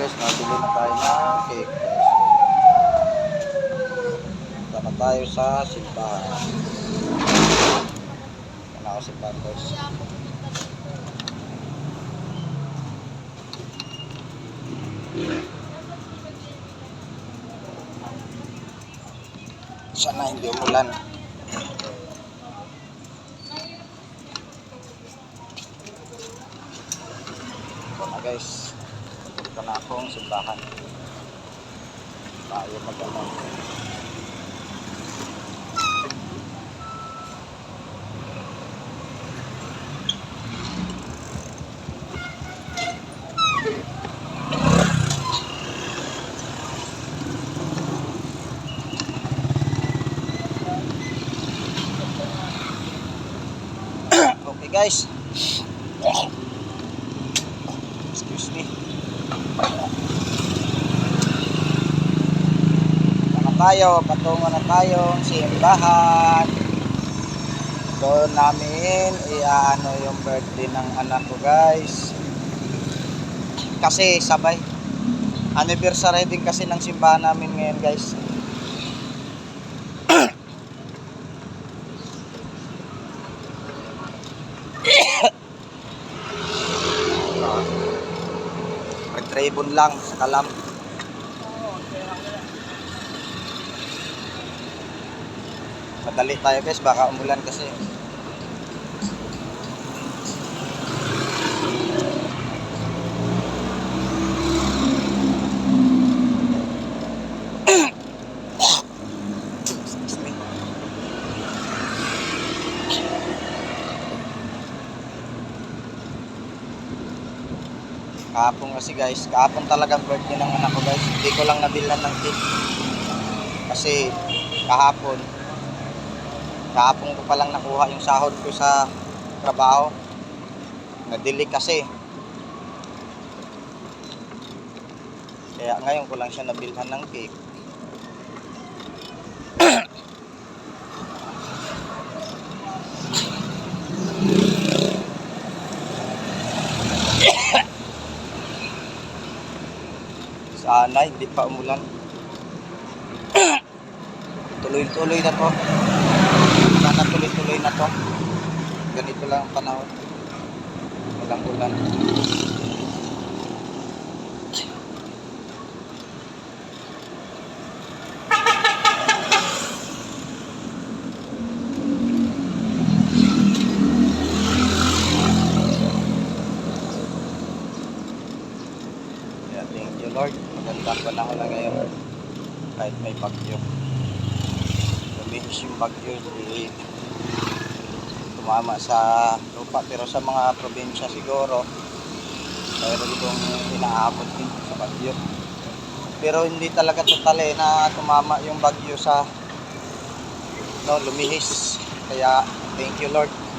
guys, nabili na tayo ng cake guys. Punta na tayo sa simbahan. Punta na ako simbahan guys. Sana hindi umulan. Ito na guys. Punta na akong simbahan. Tayo mag-ano. Okay guys. Excuse me. Ano tayo? Patungo na tayong simbahan. Doon namin iaano yung birthday ng anak ko guys. Kasi sabay. Anniversary din kasi ng simbahan namin ngayon guys. Red lang sa kalam. Madali tayo guys, baka umulan kasi. Kahapon kasi guys, kahapon talagang birthday ng anak ko guys. Hindi ko lang nabilan ng cake. Kasi kahapon, kahapon ko pa lang nakuha yung sahod ko sa trabaho. Nadili kasi. Kaya ngayon ko lang siya nabilhan ng cake. Sana hindi pa umulan. Tuloy-tuloy na to. Sana tuloy-tuloy na to. Ganito lang ang panahon. Walang ulan. Kaya thank you Lord. Magandang panahon na ngayon. Kahit may bagyo. Lumihis yung bagyo. Hindi tumama sa lupa. Pero sa mga probinsya siguro, mayroon itong inaabot din sa bagyo. Pero hindi talaga total eh na tumama yung bagyo sa no, lumihis. Kaya thank you Lord.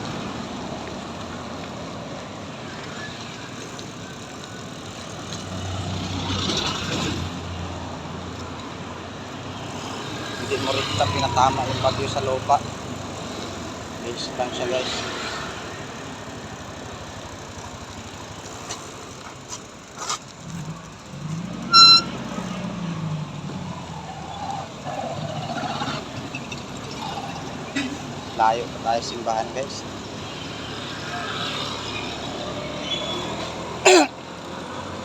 Kita pinatama yung bagyo sa lupa. Base lang siya guys. Layo pa tayo simbahan guys.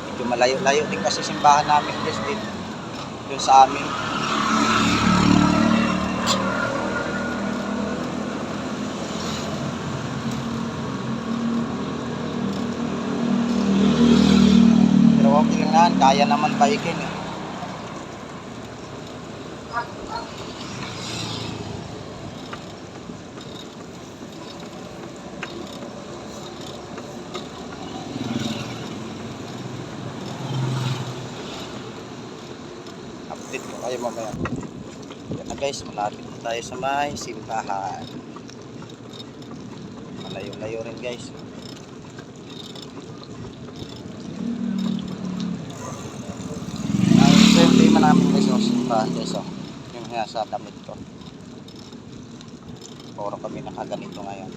Medyo malayo-layo din kasi simbahan namin guys din dun sa amin Pero okay lang yan, kaya naman baikin eh. Update ko kayo mamaya. Yan na guys, malapit na tayo sa may simbahan. Malayo-layo rin guys. Namin yung simbahan guys, oh. yung nga sa damit ko. Puro kami nakaganito ngayon.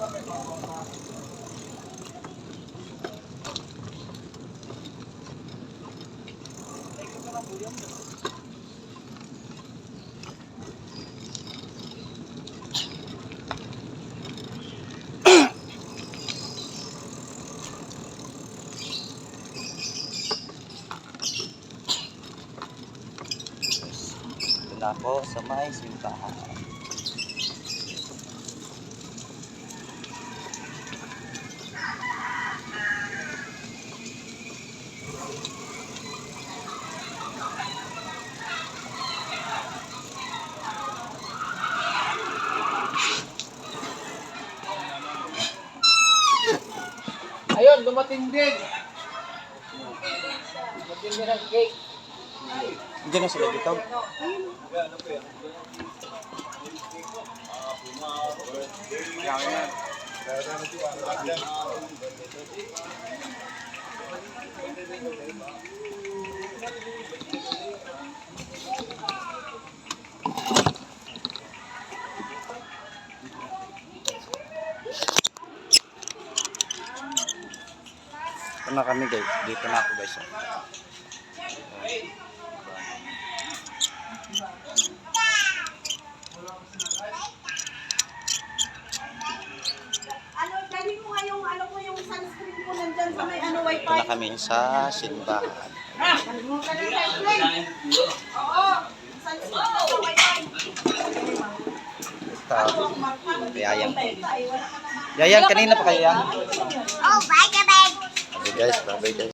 Na ako sa may simbahan. Dumating din. Dumating din ang cake. Diyan na sila dito. Ito na kami guys. Dito na ako guys. Ano, dali mo nga yung, ano ko yung sunscreen ko nandyan sa may ano, wifi. na kami sa simbahan. Ah, mo ka ng sunscreen. Oo, sunscreen na sa wifi. Yayang. Yayan, kanina pa kayo yan? Oh, bye, bye. Okay guys, bye guys.